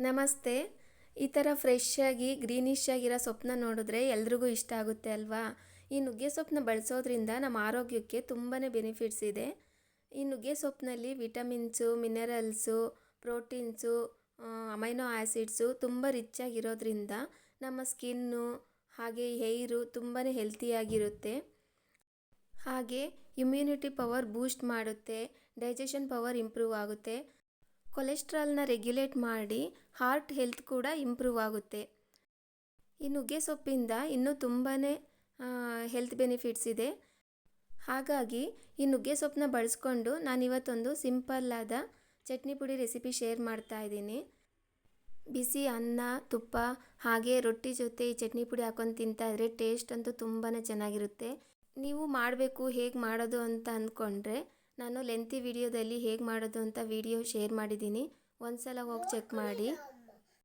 ನಮಸ್ತೆ. ಈ ಥರ ಫ್ರೆಶ್ ಆಗಿ ಗ್ರೀನಿಶ್ ಆಗಿರೋ ಸೊಪ್ಪನ್ನ ನೋಡಿದ್ರೆ ಎಲ್ರಿಗೂ ಇಷ್ಟ ಆಗುತ್ತೆ ಅಲ್ವಾ? ಈ ನುಗ್ಗೆ ಸೊಪ್ಪನ್ನ ಬಳಸೋದ್ರಿಂದ ನಮ್ಮ ಆರೋಗ್ಯಕ್ಕೆ ತುಂಬಾ ಬೆನಿಫಿಟ್ಸ್ ಇದೆ. ಈ ನುಗ್ಗೆ ಸೊಪ್ಪಿನಲ್ಲಿ vitamins, minerals, proteins amino acids ತುಂಬ ರಿಚ್ ಆಗಿರೋದ್ರಿಂದ ನಮ್ಮ ಸ್ಕಿನ್ನು, ಹಾಗೆ ಹೇರು ತುಂಬಾ ಹೆಲ್ತಿಯಾಗಿರುತ್ತೆ. ಹಾಗೆ ಇಮ್ಯುನಿಟಿ ಪವರ್ ಬೂಸ್ಟ್ ಮಾಡುತ್ತೆ, ಡೈಜೆಷನ್ ಪವರ್ ಇಂಪ್ರೂವ್ ಆಗುತ್ತೆ. ಕೊಲೆಸ್ಟ್ರಾಲ್ನ ರೆಗ್ಯುಲೇಟ್ ಮಾಡಿ ಹಾರ್ಟ್ ಹೆಲ್ತ್ ಕೂಡ ಇಂಪ್ರೂವ್ ಆಗುತ್ತೆ. ಈ ನುಗ್ಗೆ ಸೊಪ್ಪಿಂದ ಇನ್ನೂ ತುಂಬಾ ಹೆಲ್ತ್ ಬೆನಿಫಿಟ್ಸ್ ಇದೆ. ಹಾಗಾಗಿ ಈ ನುಗ್ಗೆ ಸೊಪ್ಪನ್ನ ಬಳಸ್ಕೊಂಡು ನಾನಿವತ್ತೊಂದು ಸಿಂಪಲ್ಲಾದ ಚಟ್ನಿ ಪುಡಿ ರೆಸಿಪಿ ಶೇರ್ ಮಾಡ್ತಾ ಇದ್ದೀನಿ. ಬಿಸಿ ಅನ್ನ, ತುಪ್ಪ, ಹಾಗೆ ರೊಟ್ಟಿ ಜೊತೆ ಈ ಚಟ್ನಿ ಪುಡಿ ಹಾಕೊಂಡು ತಿಂತಾ ಇದ್ರೆ ಟೇಸ್ಟ್ ಅಂತೂ ತುಂಬಾ ಚೆನ್ನಾಗಿರುತ್ತೆ. ನೀವು ಮಾಡಬೇಕು ಹೇಗೆ ಮಾಡೋದು ಅಂತ ಅಂದ್ಕೊಂಡ್ರೆ ನಾನು ಲೆಂತಿ ವಿಡಿಯೋದಲ್ಲಿ ಹೇಗೆ ಮಾಡೋದು ಅಂತ ವಿಡಿಯೋ ಶೇರ್ ಮಾಡಿದ್ದೀನಿ. ಒಂದು ಸಲ ಹೋಗಿ ಚೆಕ್ ಮಾಡಿ.